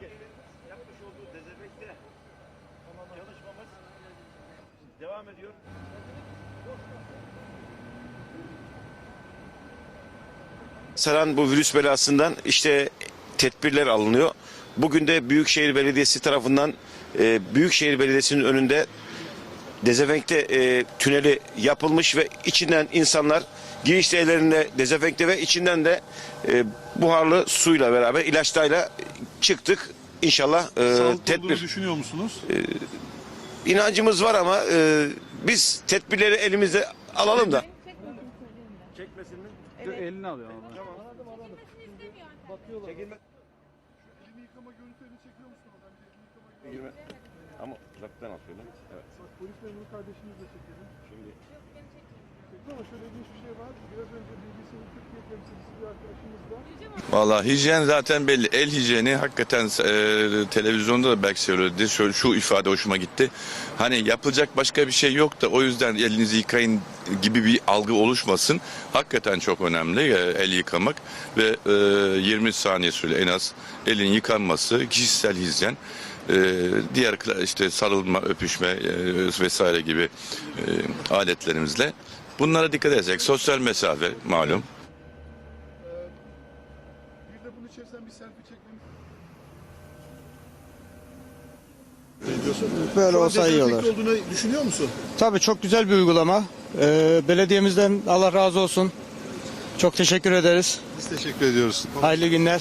Belediye'nin yapmış olduğu dezenfekte çalışmamız devam ediyor. Saran bu virüs belasından işte tedbirler alınıyor. Bugün de Büyükşehir Belediyesi tarafından e, Büyükşehir Belediyesi'nin önünde dezenfekte e, tüneli yapılmış ve içinden insanlar girişte ellerinde dezenfekte ve içinden de e, buharlı suyla beraber ilaçlarla çıktık. İnşallah e, Sağlıklı tedbir düşünüyor musunuz? inancımız var ama e, biz tedbirleri elimizde alalım da. Çekmesin mi? Elini alıyor ama. Çekilme. Elini yıkama görüntülerini çekiyor elini yıkama görüntülerini. Ama uzaktan atıyorlar. Evet. Bak polis memuru kardeşimiz de çekelim. Şimdi Çekti ama şöyle ilginç bir şey var. Valla hijyen zaten belli. El hijyeni hakikaten e, televizyonda da belki söyledi. Şu, şu ifade hoşuma gitti. Hani yapılacak başka bir şey yok da o yüzden elinizi yıkayın gibi bir algı oluşmasın. Hakikaten çok önemli e, el yıkamak ve e, 20 saniye süre en az elin yıkanması, kişisel hijyen. E, diğer işte sarılma, öpüşme e, vesaire gibi e, aletlerimizle bunlara dikkat edecek. Sosyal mesafe malum. Bunun içerisinden bir selfie çekmemiz. Böyle olsa iyi olur. olduğunu düşünüyor musun? Tabii çok güzel bir uygulama. Ee, belediyemizden Allah razı olsun. Çok teşekkür ederiz. Biz teşekkür ediyoruz. Hayırlı günler.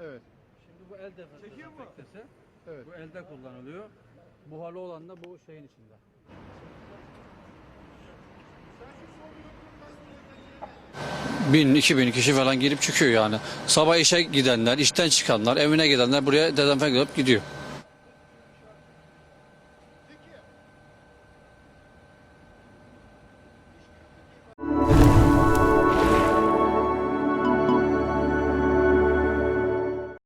Evet. Şimdi bu el dezenfektesi. Evet. Bu elde kullanılıyor. Buharlı olan da bu şeyin içinde. Bin, iki bin kişi falan girip çıkıyor yani. Sabah işe gidenler, işten çıkanlar, evine gidenler buraya dezenfekte yapıp gidiyor.